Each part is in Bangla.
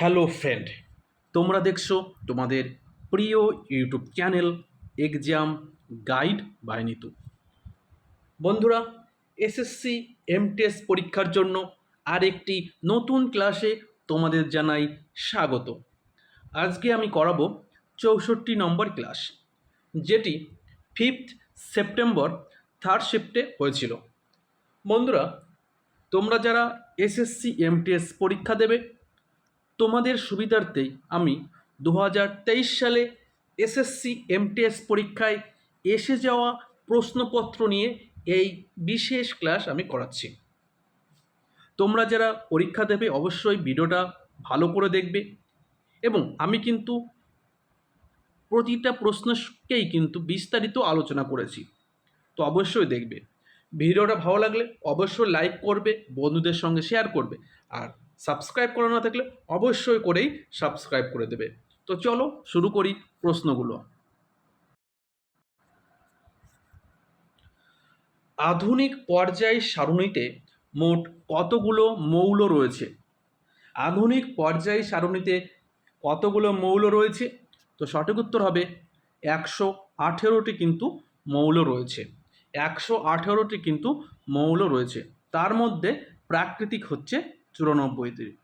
হ্যালো ফ্রেন্ড, তোমরা দেখছ তোমাদের প্রিয় YouTube channel exam guide by Nitu. বন্ধুরা এসএসসি এমটিএস পরীক্ষার জন্য আরেকটি নতুন ক্লাসে তোমাদের জানাই স্বাগত। আজকে আমি করাবো চৌষট্টি নম্বর ক্লাস, যেটি ফিফথ সেপ্টেম্বর থার্ড শিফটে হয়েছিল। বন্ধুরা, তোমরা যারা এসএসসি এমটিএস পরীক্ষা দেবে তোমাদের সুবিধার্থেই আমি দু হাজার তেইশ সালে এসএসসি এমটিএস পরীক্ষায় এসে যাওয়া প্রশ্নপত্র নিয়ে এই বিশেষ ক্লাস আমি করাচ্ছি। তোমরা যারা পরীক্ষা দেবে অবশ্যই ভিডিওটা ভালো করে দেখবে এবং আমি কিন্তু প্রতিটা প্রশ্নকেই কিন্তু বিস্তারিত আলোচনা করেছি। তো অবশ্যই দেখবে। ভিডিওটা ভালো লাগলে অবশ্যই লাইক করবে, বন্ধুদের সঙ্গে শেয়ার করবে। আর সাবস্ক্রাইব করা না থাকলে অবশ্যই করেই সাবস্ক্রাইব করে দেবে। তো চলো শুরু করি প্রশ্নগুলো। আধুনিক পর্যায় সারণীতে মোট কতগুলো মৌল রয়েছে? আধুনিক পর্যায় সারণীতে কতগুলো মৌল রয়েছে? তো সঠিক উত্তর হবে একশো আঠেরোটি কিন্তু মৌল রয়েছে। একশো আঠেরোটি কিন্তু মৌল রয়েছে। তার মধ্যে প্রাকৃতিক হচ্ছে চুরানব্বইটি।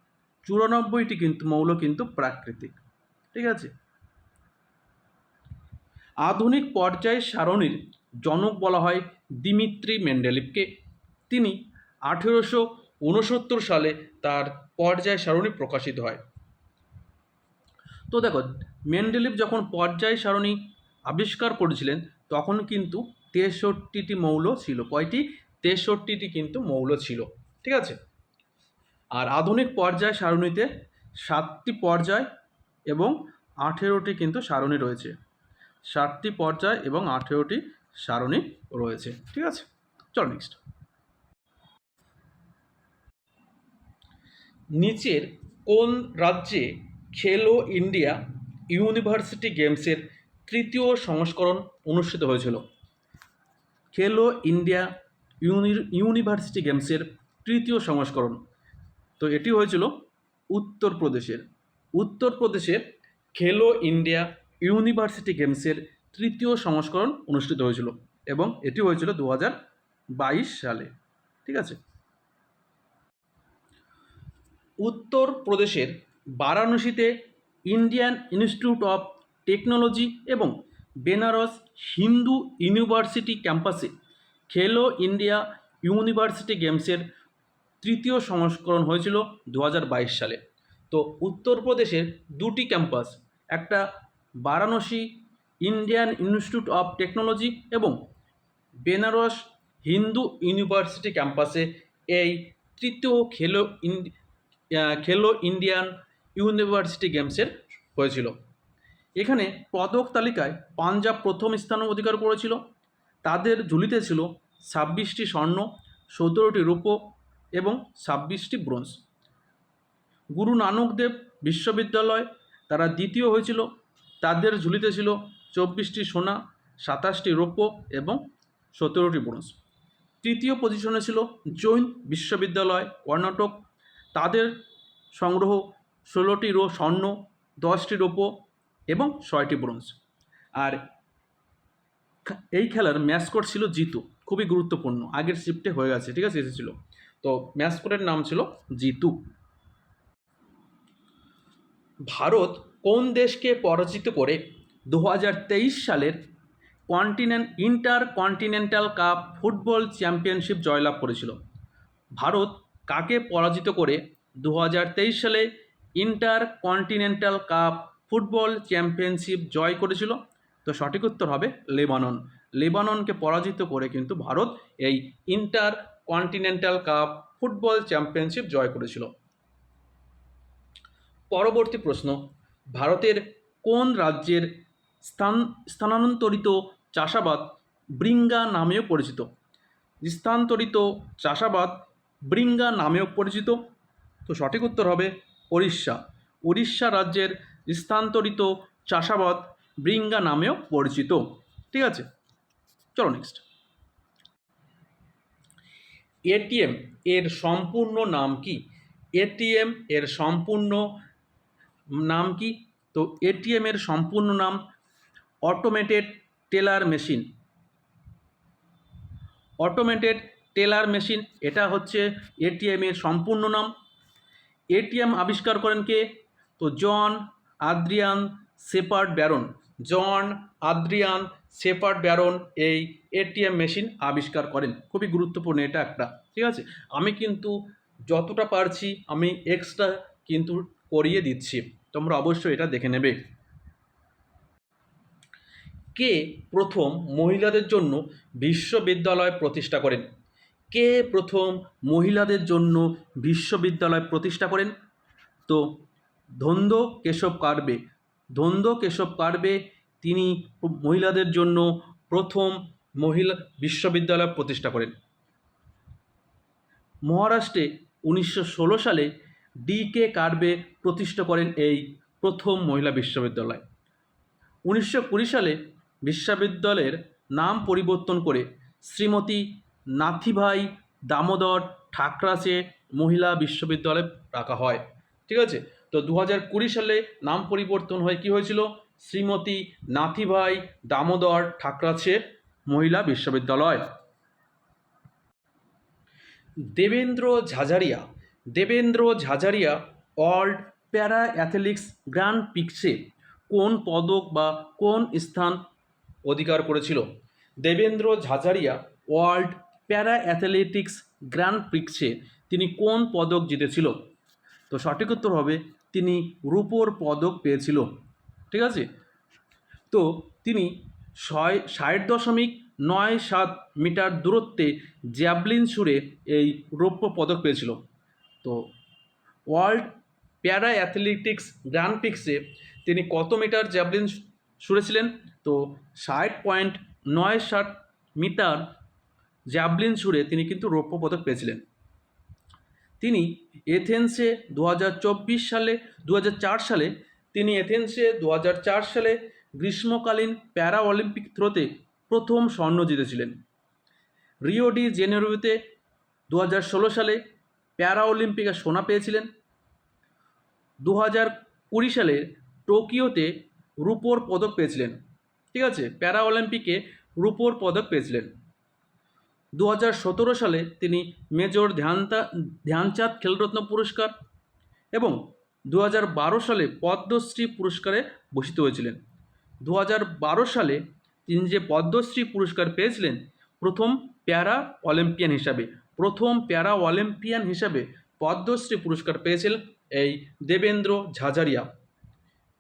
চুরানব্বইটি কিন্তু মৌল কিন্তু প্রাকৃতিক। ঠিক আছে? আধুনিক পর্যায় সারণীর জনক বলা হয় দিমিত্রি মেন্ডেলিভকে তিনি আঠেরোশো উনসত্তর সালে তার পর্যায় সারণী প্রকাশিত হয়। তো দেখো মেন্ডেলিভ যখন পর্যায় সারণী আবিষ্কার করেছিলেন, তখন কিন্তু তেষট্টিটি মৌল ছিল। কয়টি? তেষট্টিটি কিন্তু মৌল ছিল। ঠিক আছে? আর আধুনিক পর্যায় সারণীতে সাতটি পর্যায় এবং আঠেরোটি কিন্তু সারণী রয়েছে। সাতটি পর্যায় এবং আঠেরোটি সারণী রয়েছে। ঠিক আছে? চল নেক্সট নিচের কোন রাজ্যে খেলো ইন্ডিয়া ইউনিভার্সিটি গেমসের তৃতীয় সংস্করণ অনুষ্ঠিত হয়েছিল? খেলো ইন্ডিয়া ইউনিভার্সিটি গেমসের তৃতীয় সংস্করণ। তো এটি হয়েছিল উত্তরপ্রদেশের। উত্তরপ্রদেশের খেলো ইন্ডিয়া ইউনিভার্সিটি গেমসের তৃতীয় সংস্করণ অনুষ্ঠিত হয়েছিল এবং এটি হয়েছিল দু সালে। ঠিক আছে? উত্তরপ্রদেশের বারাণসীতে ইন্ডিয়ান ইনস্টিটিউট অফ টেকনোলজি এবং বেনারস হিন্দু ইউনিভার্সিটি ক্যাম্পাসে খেলো ইন্ডিয়া ইউনিভার্সিটি গেমসের তৃতীয় সংস্করণ হয়েছিল দু হাজার বাইশ সালে। তো উত্তরপ্রদেশের দুটি ক্যাম্পাস, একটা Varanasi Indian Institute of Technology এবং বেনারস হিন্দু ইউনিভার্সিটি ক্যাম্পাসে এই তৃতীয় খেলো খেলো ইন্ডিয়ান ইউনিভার্সিটি গেমসের হয়েছিল। এখানে পদক তালিকায় পাঞ্জাব প্রথম স্থান অধিকার করেছিল। তাদের ঝুলিতে ছিল ছাব্বিশটি স্বর্ণ, সতেরোটি রূপো এবং ছাব্বিশটি ব্রোঞ্জ। গুরু নানক দেব বিশ্ববিদ্যালয় তারা দ্বিতীয় হয়েছিল। তাদের ঝুলিতে ছিল চব্বিশটি সোনা, সাতাশটি রৌপ্য এবং সতেরোটি ব্রোঞ্জ। তৃতীয় পজিশনে ছিল জৈন বিশ্ববিদ্যালয়, কর্ণাটক। তাদের সংগ্রহ ষোলোটি রো স্বর্ণ, দশটি রৌপ্য এবং ছয়টি ব্রোঞ্জ। আর এই খেলার ম্যাসকট ছিল জিতু, খুবই গুরুত্বপূর্ণ। আগের শিফটে হয়ে গেছে, ঠিক আছে, এসেছিল। তো ম্যাসকটের নাম ছিল জিতু। ভারত কোন দেশকে পরাজিত করে দু হাজার তেইশ সালের continent inter continental cup football championship জয়লাভ করেছিল। ভারত কাকে পরাজিত করে দু হাজার তেইশ সালে inter continental cup football championship জয় করেছিল। তো সঠিক উত্তর হবে লেবানন। লেবাননকে পরাজিত করে কিন্তু ভারত এই inter continental cup football championship জয় করেছিল। পরবর্তী প্রশ্ন, ভারতের কোন রাজ্যের স্থান, স্থানান্তরিত চাষাবাদ ব্রিঙ্গা নামেও পরিচিত? স্থানান্তরিত চাষাবাদ ব্রিঙ্গা নামেও পরিচিত। তো সঠিক উত্তর হবে উড়িষ্যা উড়িষ্যা রাজ্যের স্থানান্তরিত চাষাবাদ ব্রিঙ্গা নামেও পরিচিত। ঠিক আছে? চলো নেক্সট এটিএম এর সম্পূর্ণ নাম কি? এটিএম এর সম্পূর্ণ নাম কি? তো এটিএম এর সম্পূর্ণ নাম automated teller machine. Automated teller machine, এটা হচ্ছে এটিএম এর সম্পূর্ণ নাম। এটিএম আবিষ্কার করেন কে? তো John Adrian Shepherd Barron. John Adrian Shepherd Barron এই এটিএম মেশিন আবিষ্কার করেন। খুবই গুরুত্বপূর্ণ এটা একটা, ঠিক আছে? আমি কিন্তু যতটা পারছি, আমি এক্সট্রা কিন্তু করিয়ে দিচ্ছি। তোমরা অবশ্যই এটা দেখে নেবে। কে প্রথম মহিলাদের জন্য বিশ্ববিদ্যালয় প্রতিষ্ঠা করেন? কে প্রথম মহিলাদের জন্য বিশ্ববিদ্যালয় প্রতিষ্ঠা করেন? তো ধন্দ কেশব কারবে ধন্দ কেশব কারবে তিনি মহিলাদের জন্য প্রথম মহিলা বিশ্ববিদ্যালয় প্রতিষ্ঠা করেন। মহারাষ্ট্রে উনিশশো ষোলো সালে ডি কে কারবে প্রতিষ্ঠা করেন এই প্রথম মহিলা বিশ্ববিদ্যালয়। উনিশশো কুড়ি সালে বিশ্ববিদ্যালয়ের নাম পরিবর্তন করে শ্রীমতী নাথিভাই দামোদর ঠাকরাসে মহিলা বিশ্ববিদ্যালয় রাখা হয়। ঠিক আছে? তো দু হাজার কুড়ি সালে নাম পরিবর্তন হয়ে কি হয়েছিল? শ্রীমতী নাথিভাই দামোদর ঠাকরাছে মহিলা বিশ্ববিদ্যালয়। Devendra Jhajharia Devendra Jhajharia world para athletics grand পিক্সে কোন পদক বা কোন স্থান অধিকার করেছিল? Devendra Jhajharia world para athletics grand পিক্সে তিনি কোন পদক জিতেছিল? তো সঠিক উত্তর হবে তিনি রূপোর পদক পেয়েছিল, ঠিক আছে? তো তিনি ছয়, ষাট দশমিক নয় সাত মিটার দূরত্বে জ্যাভলিন সুরে এই রৌপ্য পদক পেয়েছিল। তো ওয়ার্ল্ড প্যারা অ্যাথলেটিক্স গ্র্যান্ড পিক্সে তিনি কত মিটার জ্যাভলিন ছুঁড়েছিলেন তো ষাট পয়েন্ট নয় ষাট মিটার জ্যাভলিন ছুঁড়ে তিনি কিন্তু রৌপ্য পদক পেয়েছিলেন। তিনি এথেন্সে দু হাজার চব্বিশ সালে দু হাজার চার সালে, তিনি এথেন্সে দু হাজার চার সালে গ্রীষ্মকালীন প্যারা অলিম্পিক থ্রোতে প্রথম স্বর্ণ জিতেছিলেন। রিও ডি জেনেরোতে দু সালে প্যারা অলিম্পিকে সোনা পেয়েছিলেন। দু হাজার কুড়ি সালে টোকিওতে রূপোর পদক পেয়েছিলেন। ঠিক আছে? প্যারা অলিম্পিকে রূপোর পদক পেয়েছিলেন। দু হাজার সতেরো সালে তিনি মেজর ধ্যানতা, ধ্যানচাঁদ খেলরত্ন পুরস্কার এবং দু হাজার বারো সালে পদ্মশ্রী পুরস্কারে ভূষিত হয়েছিলেন। দু হাজার বারো সালে তিনি যে পদ্মশ্রী পুরস্কার পেয়েছিলেন, প্রথম প্যারা অলিম্পিয়ান হিসাবে, প্রথম প্যারা অলিম্পিয়ান হিসাবে পদ্মশ্রী পুরস্কার পেয়েছিলেন এই দেবেন্দ্র ঝাঝারিয়া।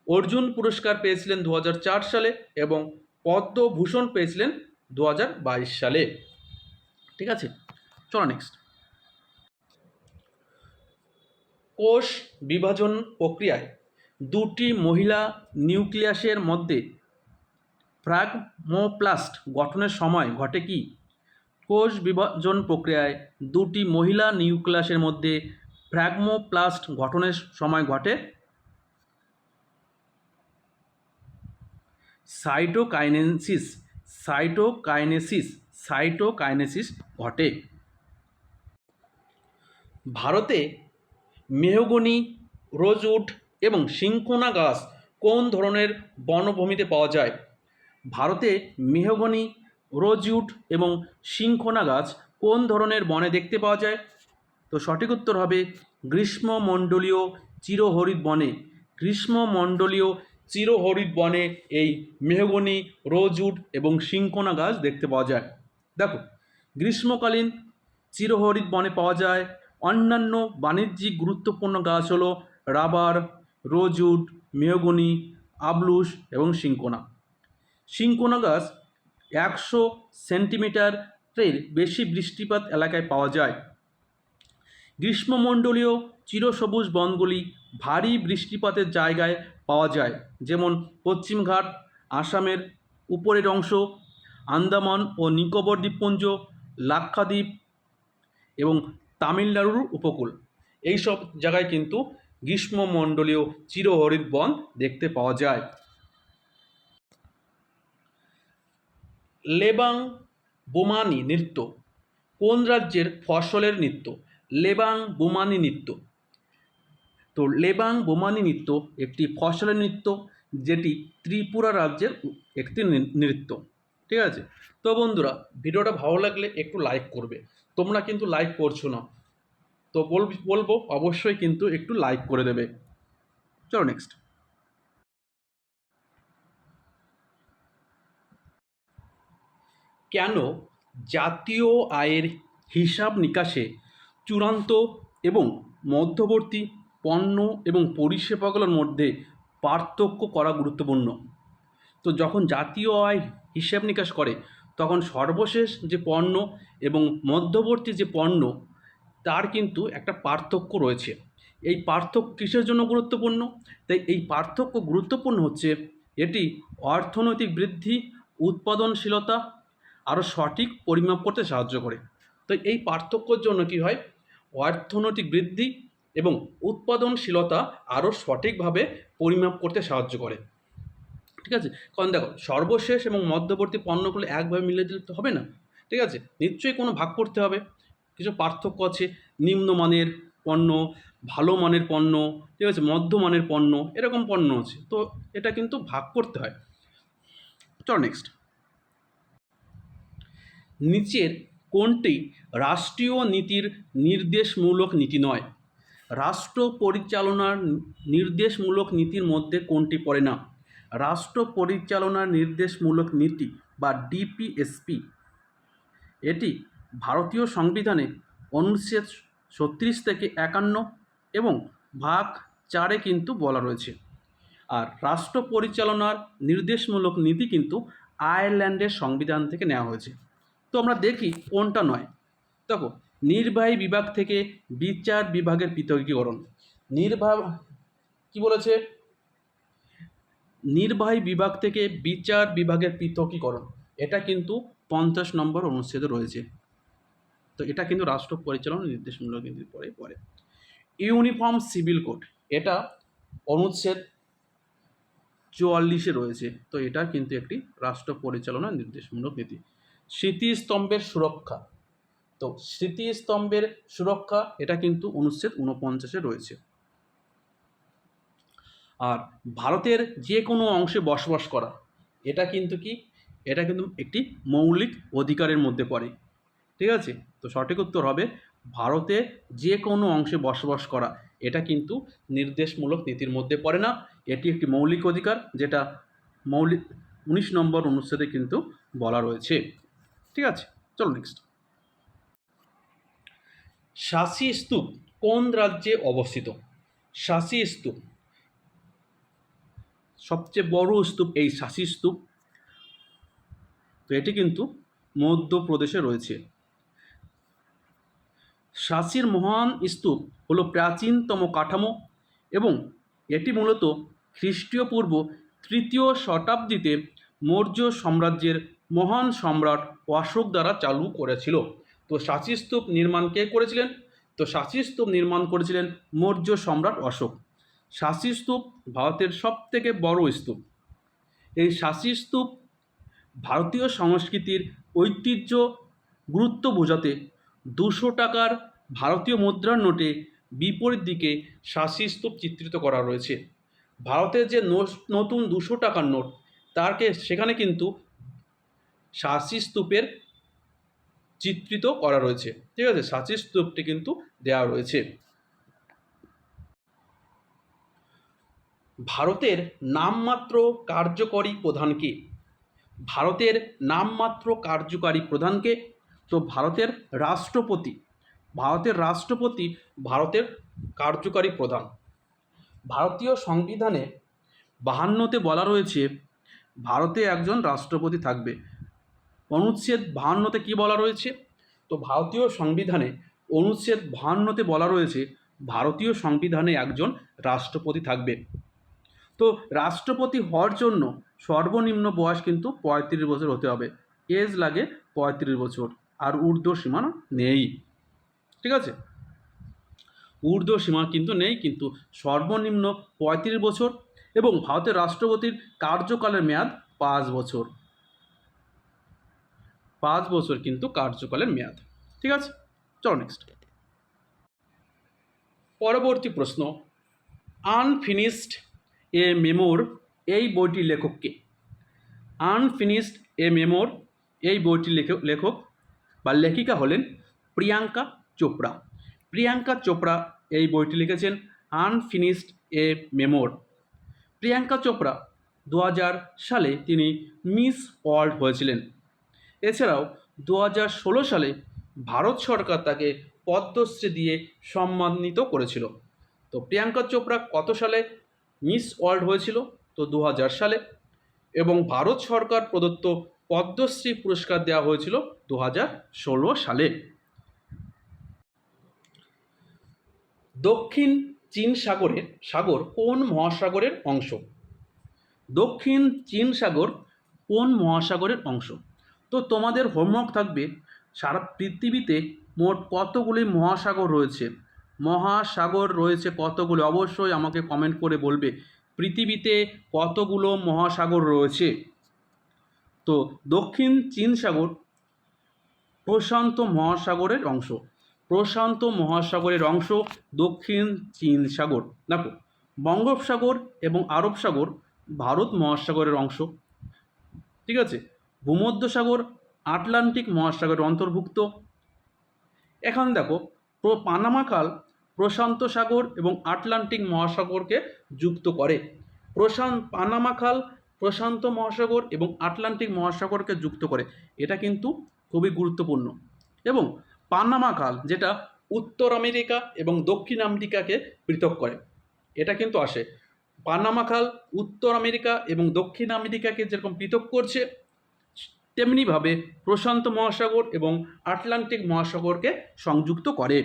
অর্জুন পুরস্কার পেয়েছিলেন দু হাজার চার সালে এবং পদ্মভূষণ পেয়েছিলেন দু হাজার বাইশ সালে। ঠিক আছে? চলো নেক্সট কোষ বিভাজন প্রক্রিয়ায় দুটি মহিলা নিউক্লিয়াসের মধ্যে ফ্রাগমোপ্লাস্ট গঠনের সময় ঘটে কি? কোষ বিভাজন প্রক্রিয়ায় দুটি মহিলা নিউক্লিয়াসের মধ্যে ফ্র্যাগমোপ্লাস্ট গঠনের সময় ঘটে সাইটোকাইনেসিস সাইটোকাইনেসিস সাইটোকাইনেসিস ঘটে। ভারতে মেহগনি রোজউড এবং সিংকোনা গাছ কোন ধরনের বনভূমিতে পাওয়া যায়? ভারতে মেহগনি রোজউড এবং সিংকোনা গাছ কোন ধরনের বনে দেখতে পাওয়া যায়? তো সঠিক উত্তর হবে গ্রীষ্মমণ্ডলীয় চিরহরিৎ বনে। গ্রীষ্মমণ্ডলীয় চিরহরিৎ বনে এই মেহগনি রোজউড এবং সিংকোনা গাছ দেখতে পাওয়া যায়। দেখো, গ্রীষ্মকালীন চিরহরিৎ বনে পাওয়া যায়। অন্যান্য বাণিজ্যিক গুরুত্বপূর্ণ গাছ হলো রাবার রোজউড মেহগনি আবলুস এবং সিংকোনা সিংকোনা গাছ একশো সেন্টিমিটারের বেশি বৃষ্টিপাত এলাকায় পাওয়া যায়। গ্রীষ্মমণ্ডলীয় চিরসবুজ বনগুলি ভারী বৃষ্টিপাতের জায়গায় পাওয়া যায়, যেমন পশ্চিমঘাট, আসামের উপরের অংশ আন্দামান ও নিকোবর দ্বীপপুঞ্জ, লাক্ষাদ্বীপ এবং তামিলনাড়ুর উপকূল। এই সব জায়গায় কিন্তু গ্রীষ্মমণ্ডলীয় চিরহরিৎ বন দেখতে পাওয়া যায়। লেবাং বোমানি নৃত্য। কোন রাজ্যের ফসলের নৃত্য? লেবাং বোমানি নৃত্য। তো লেবাং বোমানি নৃত্য একটি ফসলের নৃত্য, যেটি ত্রিপুরা রাজ্যের একটি নৃত্য। ঠিক আছে? তো বন্ধুরা, ভিডিওটা ভালো লাগলে একটু লাইক করবে। তোমরা কিন্তু লাইক করছ না। তো বল বলব, অবশ্যই কিন্তু একটু লাইক করে দেবে। চলো নেক্সট কেন জাতীয় আয়ের হিসাব নিকাশে চূড়ান্ত এবং মধ্যবর্তী পণ্য এবং পরিষেবাগুলোর মধ্যে পার্থক্য করা গুরুত্বপূর্ণ? তো যখন জাতীয় আয় হিসাব নিকাশ করে, তখন সর্বশেষ যে পণ্য এবং মধ্যবর্তী যে পণ্য, তার কিন্তু একটা পার্থক্য রয়েছে। এই পার্থক্য কিসের জন্য গুরুত্বপূর্ণ? তাই এই পার্থক্য গুরুত্বপূর্ণ হচ্ছে, এটি অর্থনৈতিক বৃদ্ধি, উৎপাদনশীলতা আরও সঠিক পরিমাপ করতে সাহায্য করে। তো এই পার্থক্যর জন্য কি হয়? অর্থনৈতিক বৃদ্ধি এবং উৎপাদনশীলতা আরও সঠিকভাবে পরিমাপ করতে সাহায্য করে। ঠিক আছে? কারণ দেখো, সর্বশেষ এবং মধ্যবর্তী পণ্যগুলো একভাবে মিলে দিলে তো হবে না, ঠিক আছে? নিশ্চয়ই কোনো ভাগ করতে হবে। কিছু পার্থক্য আছে নিম্নমানের পণ্য, ভালো মানের পণ্য, ঠিক আছে? মধ্যমানের পণ্য, এরকম পণ্য আছে। তো এটা কিন্তু ভাগ করতে হয়। চল নেক্সট নিচের কোনটি রাষ্ট্রীয় নীতির নির্দেশমূলক নীতি নয়? রাষ্ট্র পরিচালনার নির্দেশমূলক নীতির মধ্যে কোনটি পড়ে না? রাষ্ট্র পরিচালনার নির্দেশমূলক নীতি বা ডিপিএসপি। এটি ভারতীয় সংবিধানে অনুচ্ছেদ ছত্রিশ থেকে একান্ন এবং ভাগ চারে কিন্তু বলা রয়েছে। আর রাষ্ট্র পরিচালনার নির্দেশমূলক নীতি কিন্তু আয়ারল্যান্ডের সংবিধান থেকে নেওয়া হয়েছে। তো আমরা দেখি কোনটা নয়। দেখো, নির্বাহী বিভাগ থেকে বিচার বিভাগের পৃথকীকরণ। নির্বাহ কি বলেছে? নির্বাহী বিভাগ থেকে বিচার বিভাগের পৃথকীকরণ। এটা কিন্তু পঞ্চাশ নম্বর অনুচ্ছেদে রয়েছে। তো এটা কিন্তু রাষ্ট্র পরিচালনা নির্দেশমূলক নীতির পরে পড়ে ইউনিফর্ম সিভিল কোড, এটা অনুচ্ছেদ চুয়াল্লিশে রয়েছে। তো এটা কিন্তু একটি রাষ্ট্র পরিচালনা নির্দেশমূলক নীতি। স্মৃতিস্তম্ভের সুরক্ষা, তো স্মৃতিস্তম্ভের সুরক্ষা, এটা কিন্তু অনুচ্ছেদ উনপঞ্চাশে রয়েছে। আর ভারতের যে কোনো অংশে বসবাস করা, এটা কিন্তু কি? এটা কিন্তু একটি মৌলিক অধিকারের মধ্যে পড়ে। ঠিক আছে? তো সঠিক উত্তর হবে, ভারতে যে কোনো অংশে বসবাস করা, এটা কিন্তু নির্দেশমূলক নীতির মধ্যে পড়ে না। এটি একটি মৌলিক অধিকার, যেটা মৌলিক, উনিশ নম্বর অনুচ্ছেদে কিন্তু বলা রয়েছে। ঠিক আছে? চলো নেক্সট শাসি স্তূপ কোন রাজ্যে অবস্থিত? শাসি স্তূপ সবচেয়ে বড় স্তূপ এই শাসি স্তূপ। তো এটি কিন্তু মধ্যপ্রদেশে রয়েছে। শাসির মহান স্তূপ হলো প্রাচীনতম কাঠামো এবং এটি মূলত খ্রিস্টীয় পূর্ব তৃতীয় শতাব্দীতে মৌর্য সাম্রাজ্যের মহান সম্রাট অশোক দ্বারা চালু করেছিল। তো সাঁচি স্তূপ নির্মাণ কে করেছিলেন? তো সাঁচি স্তূপ নির্মাণ করেছিলেন মৌর্য সম্রাট অশোক। সাঁচি স্তূপ ভারতের সবথেকে বড় স্তূপ। এই সাঁচি স্তূপ ভারতীয় সংস্কৃতির ঐতিহ্য গুরুত্ব বোঝাতে দুশো টাকার ভারতীয় মুদ্রার নোটে বিপরীত দিকে শাসি স্তূপ চিত্রিত করা রয়েছে। ভারতের যে নতুন দুশো টাকার নোট, তারকে সেখানে কিন্তু শাসি স্তূপের চিত্রিত করা রয়েছে। ঠিক আছে, শাসি স্তূপটি কিন্তু দেওয়া রয়েছে। ভারতের নামমাত্র কার্যকরী প্রধানকে ভারতের নামমাত্র কার্যকারী প্রধানকে তো ভারতের রাষ্ট্রপতি ভারতের রাষ্ট্রপতি ভারতের কার্যকারী প্রধান। ভারতীয় সংবিধানে বাহান্নতে বলা রয়েছে, ভারতে একজন রাষ্ট্রপতি থাকবে। অনুচ্ছেদ বাহান্নতে কী বলা রয়েছে? তো ভারতীয় সংবিধানে অনুচ্ছেদ বাহান্নতে বলা রয়েছে, ভারতীয় সংবিধানে একজন রাষ্ট্রপতি থাকবে। তো রাষ্ট্রপতি হওয়ার জন্য সর্বনিম্ন বয়স কিন্তু পঁয়ত্রিশ বছর হতে হবে। এজ লাগে পঁয়ত্রিশ বছর, আর ঊর্ধ্ব সীমানা নেই। ঠিক আছে? ঊর্ধ্ব সীমা কিন্তু নেই, কিন্তু সর্বনিম্ন পঁয়ত্রিশ বছর এবং ভারতের রাষ্ট্রপতির কার্যকালের মেয়াদ পাঁচ বছর। পাঁচ বছর কিন্তু কার্যকালের মেয়াদ। ঠিক আছে? চলো নেক্সট পরবর্তী প্রশ্ন। আনফিনিশড এ মেমোর এই বইটির লেখককে আনফিনিশড এ মেমোর এই বইটির লেখক লেখক বা লেখিকা হলেন প্রিয়াঙ্কা চোপড়া। প্রিয়াঙ্কা চোপড়া এই বইটি লিখেছেন unfinished a memoir. Priyanka Chopra দু হাজার সালে তিনি মিস ওয়ার্ল্ড হয়েছিলেন। এছাড়াও দু সালে ভারত সরকার তাকে পদ্মশ্রী দিয়ে সম্মানিত করেছিল। তো প্রিয়াঙ্কা চোপড়া কত সালে মিস ওয়ার্ল্ড হয়েছিল তো দু হাজার সালে এবং ভারত সরকার প্রদত্ত পদ্মশ্রী পুরস্কার দেওয়া হয়েছিল দু সালে। দক্ষিণ চীন সাগরের সাগর কোন মহাসাগরের অংশ? দক্ষিণ চীন সাগর কোন মহাসাগরের অংশ? তো তোমাদের হোমওয়ার্ক থাকবে, সারা পৃথিবীতে মোট কতগুলি মহাসাগর রয়েছে? মহাসাগর রয়েছে কতগুলো? অবশ্যই আমাকে কমেন্ট করে বলবে। পৃথিবীতে কতগুলো মহাসাগর রয়েছে? তো দক্ষিণ চীন সাগর প্রশান্ত মহাসাগরের অংশ। প্রশান্ত মহাসাগরের অংশ দক্ষিণ চীন সাগর। দেখো, বঙ্গোপসাগর এবং আরব সাগর ভারত মহাসাগরের অংশ। ঠিক আছে? ভূমধ্যসাগর, আটলান্টিক মহাসাগরের অন্তর্ভুক্ত। এখন দেখো পানামা খাল প্রশান্ত সাগর এবং আটলান্টিক মহাসাগরকে যুক্ত করে। প্রশান্ত পানামা খাল প্রশান্ত মহাসাগর এবং আটলান্টিক মহাসাগরকে যুক্ত করে। এটা কিন্তু খুবই গুরুত্বপূর্ণ। এবং পানামা খাল যেটা উত্তর আমেরিকা এবং দক্ষিণ আমেরিকাকে পৃথক করে। এটা কিন্তু আসে। পানামা খাল উত্তর আমেরিকা এবং দক্ষিণ আমেরিকাকে যেরকম পৃথক করছে তেমনিভাবে প্রশান্ত মহাসাগর এবং আটলান্টিক মহাসাগরকে সংযুক্ত করে।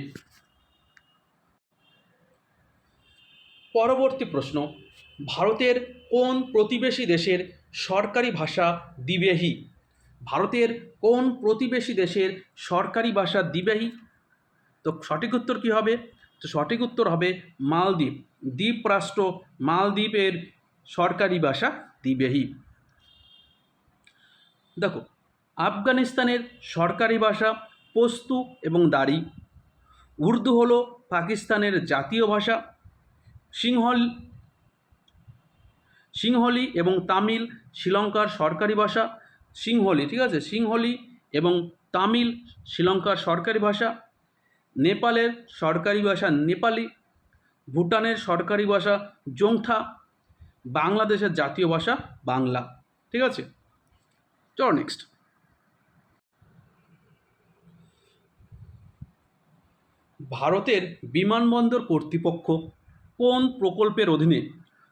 পরবর্তী প্রশ্ন, ভারতের কোন প্রতিবেশী দেশের সরকারি ভাষা দ্বিবেহী? ভারতের কোন প্রতিবেশী দেশের সরকারি ভাষা দ্বিবেহী? তো সঠিক উত্তর কী হবে? তো সঠিক উত্তর হবে মালদ্বীপ। দ্বীপ রাষ্ট্র মালদ্বীপের সরকারি ভাষা দ্বিবেহী। দেখো, আফগানিস্তানের সরকারি ভাষা পস্তু এবং দারি উর্দু হলো পাকিস্তানের জাতীয় ভাষা। সিংহল, সিংহলি এবং তামিল শ্রীলঙ্কার সরকারি ভাষা। সিংহলি, ঠিক আছে? সিংহলি এবং তামিল শ্রীলঙ্কার সরকারি ভাষা। নেপালের সরকারি ভাষা নেপালি। ভুটানের সরকারি ভাষা জোংঠা বাংলাদেশের জাতীয় ভাষা বাংলা, ঠিক আছে? চলো নেক্সট ভারতের বিমানবন্দর কর্তৃপক্ষ কোন প্রকল্পের অধীনে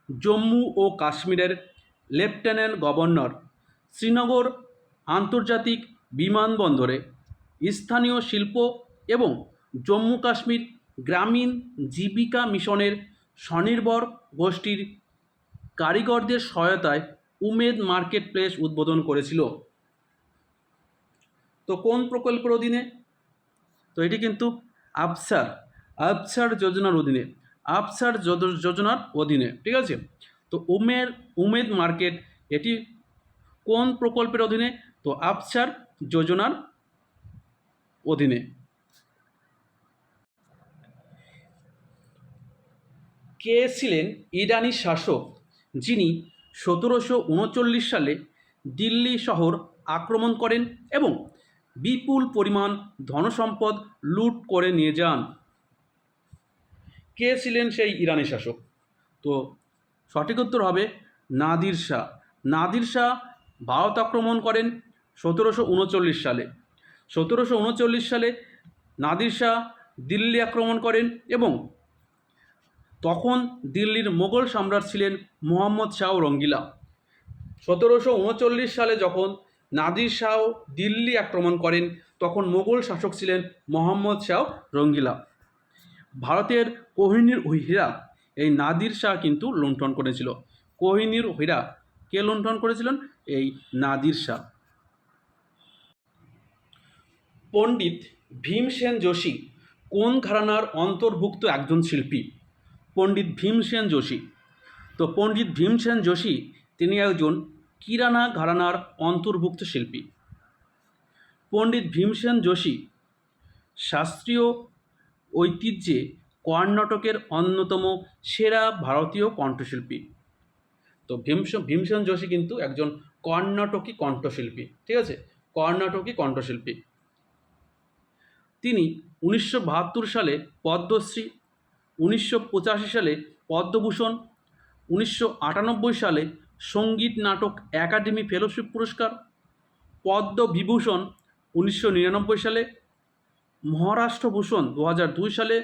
জম্মু ও কাশ্মীরের লেফটেন্যান্ট গভর্নর শ্রীনগর আন্তর্জাতিক বিমানবন্দরে স্থানীয় শিল্প এবং জম্মু কাশ্মীর গ্রামীণ জীবিকা মিশনের স্বনির্ভর গোষ্ঠীর কারিগরদের সহায়তায় উমেদ মার্কেট প্লেস উদ্বোধন করেছিল। তো কোন প্রকল্পের অধীনে? তো এটি কিন্তু আফসার আফসার যোজনার অধীনে আফসার যোজনার অধীনে, ঠিক আছে? তো উমের, উমেদ মার্কেট, এটি কোন প্রকল্পের অধীনে? তো আফসার যোজনার অধীনে। কে ছিলেন ইরানি শাসক যিনি সতেরোশো উনচল্লিশ সালে দিল্লি শহর আক্রমণ করেন এবং বিপুল পরিমাণ ধনসম্পদ লুট করে নিয়ে যান। কে ছিলেন সেই ইরানি শাসক? তো সঠিক উত্তর হবে নাদির শাহ। নাদির শাহ ভারত আক্রমণ করেন সতেরোশো উনচল্লিশ সালে। সতেরোশো উনচল্লিশ সালে নাদির শাহ দিল্লি আক্রমণ করেন এবং তখন দিল্লির মোগল সম্রাট ছিলেন মোহাম্মদ শাহ রঙ্গিলা সতেরোশো উনচল্লিশ সালে যখন নাদির শাহ দিল্লি আক্রমণ করেন, তখন মোগল শাসক ছিলেন মোহাম্মদ শাহ রঙ্গিলা ভারতের কোহিনীর হীরা এই নাদির শাহ কিন্তু লুণ্ঠন করেছিল। কোহিনীর হীরা কে লুণ্ঠন করেছিলেন? এই নাদির শাহ। পণ্ডিত ভীমসেন যোশী কোন ঘরানার অন্তর্ভুক্ত একজন শিল্পী? পণ্ডিত ভীমসেন যোশী। তো পণ্ডিত ভীমসেন যোশী, তিনি একজন কিরানা ঘরানার অন্তর্ভুক্ত শিল্পী। পণ্ডিত ভীমসেন যোশী শাস্ত্রীয় ঐতিহ্যে কর্ণাটকের অন্যতম সেরা ভারতীয় কণ্ঠশিল্পী। তো ভীমসেন ভীমসেন যোশী কিন্তু একজন কর্ণাটকী কণ্ঠশিল্পী, ঠিক আছে? কর্ণাটকী কণ্ঠশিল্পী। তিনি উনিশশো বাহাত্তর সালে পদ্মশ্রী উনিশশো পঁচাশি সালে পদ্মভূষণ, উনিশশো আটানব্বই সালে সংগীত নাটক একাডেমি ফেলোশিপ পুরস্কার, পদ্মবিভূষণ, উনিশশো নিরানব্বই সালে মহারাষ্ট্রভূষণ, দু হাজার দুই সালে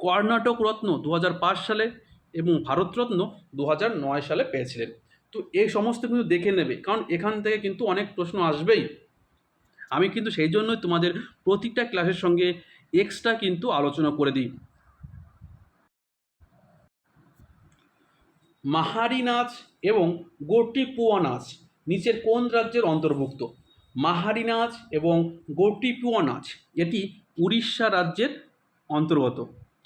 কর্ণাটক রত্ন, দু হাজার পাঁচ সালে এবং ভারতরত্ন দু হাজার নয় সালে পেয়েছিলেন। তো এই সমস্ত কিন্তু দেখে নেবে, কারণ এখান থেকে কিন্তু অনেক প্রশ্ন আসবেই। আমি কিন্তু সেই জন্যই তোমাদের প্রতিটা ক্লাসের সঙ্গে এক্সট্রা কিন্তু আলোচনা করে দিই। মাহারি নাচ এবং গোটিপুয়া নাচ নিচের কোন রাজ্যের অন্তর্ভুক্ত? মাহারি নাচ এবং গোটিপুয়া নাচ এটি উড়িষ্যা রাজ্যের অন্তর্গত,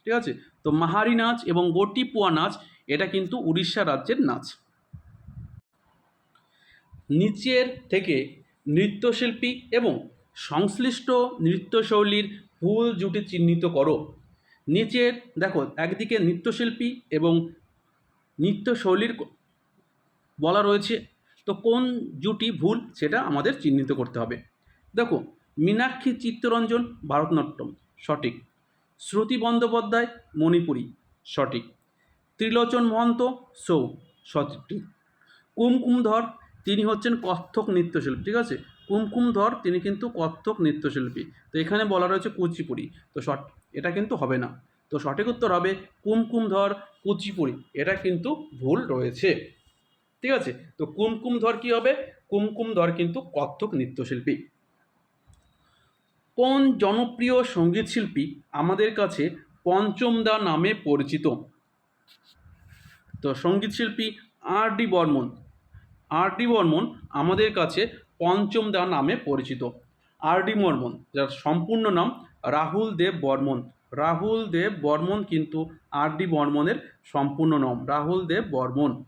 ঠিক আছে? তো মাহারি নাচ এবং গোটিপুয়া নাচ এটা কিন্তু উড়িষ্যা রাজ্যের নাচ। নিচের থেকে নৃত্যশিল্পী এবং সংশ্লিষ্ট নৃত্যশৈলীর ভুল জুটি চিহ্নিত করো। নিচের, দেখো, একদিকে নৃত্যশিল্পী এবং নৃত্যশৈলীর বলা রয়েছে, তো কোন জুটি ভুল সেটা আমাদের চিহ্নিত করতে হবে। দেখো, মীনাক্ষী চিত্তরঞ্জন ভারতনাট্যম, সঠিক। শ্রুতি বন্দ্যোপাধ্যায়, মণিপুরী, সঠিক। ত্রিলোচন মহন্ত, সৌ, সঠিক। কুমকুমধর, তিনি হচ্ছেন কত্থক নৃত্যশিল্পী, ঠিক আছে? কুমকুমধর, তিনি কিন্তু কত্থক নৃত্যশিল্পী। তো এখানে বলা রয়েছে কুচিপুড়ি, তো সট এটা কিন্তু হবে না। তো সঠিক উত্তর হবে কুমকুমধর কুচিপুড়ি। এটা কিন্তু ভুল রয়েছে। ঠিক আছে? তো কুমকুমধর কি হবে? কুমকুমধর কিন্তু কত্থক নৃত্যশিল্পী। কোন জনপ্রিয় সংগীত শিল্পী আমাদের কাছে পঞ্চমদা নামে পরিচিত? তো সংগীত শিল্পী R D Burman. R D Burman আমাদের কাছে পঞ্চমদা নামে পরিচিত। আর ডি বর্মন, যার সম্পূর্ণ নাম রাহুল দেব বর্মন। রাহুল দেব বর্মন কিন্তু আর ডি বর্মনের সম্পূর্ণ নাম, রাহুল দেব বর্মন।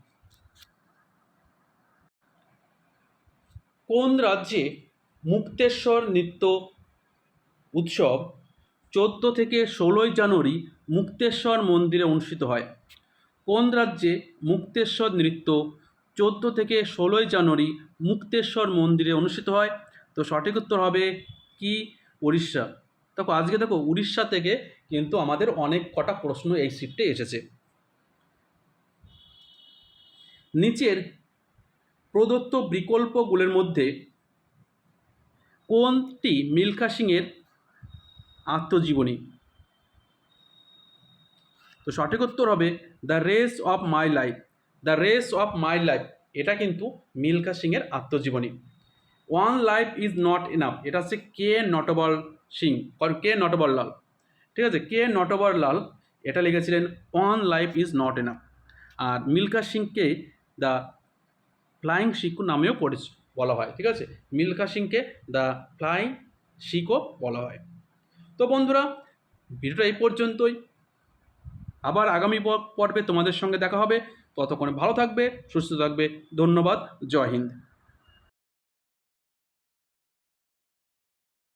কোন রাজ্যে মুক্তেশ্বর নৃত্য উৎসব চোদ্দ থেকে ষোলোই জানুয়ারি মুক্তেশ্বর মন্দিরে অনুষ্ঠিত হয়? কোন রাজ্যে মুক্তেশ্বর নৃত্য চোদ্দ থেকে ষোলোই জানুয়ারি মুক্তেশ্বর মন্দিরে অনুষ্ঠিত হয়? তো সঠিক উত্তর হবে কি উড়িষ্যা দেখো, আজকে দেখো, উড়িষ্যা থেকে কিন্তু আমাদের অনেক কটা প্রশ্ন এই শিফটে এসেছে। নিচের প্রদত্ত বিকল্পগুলোর মধ্যে কোনটি মিল্খা সিংয়ের আত্মজীবনী? তো সঠিক উত্তর হবে the race of my life the race of my life এটা কিন্তু মিল্খা সিংয়ের আত্মজীবনী। One life is not enough এটা হচ্ছে কে নটবল? সিং কে নটবর লাল ঠিক আছে, কে নটবর লাল এটা লিখেছিলেন, one life is not enough আর মিল্খা সিংকে দ্য ফ্লাইং শিকু নামেও পরিচ বলা হয়, ঠিক আছে? মিল্খা সিংকে দ্য ফ্লাইং শিকও বলা হয়। তো বন্ধুরা, ভিডিওটা এই পর্যন্তই। আবার আগামী পর্বে তোমাদের সঙ্গে দেখা হবে। ততক্ষণে ভালো থাকবে, সুস্থ থাকবে। ধন্যবাদ, জয় হিন্দ।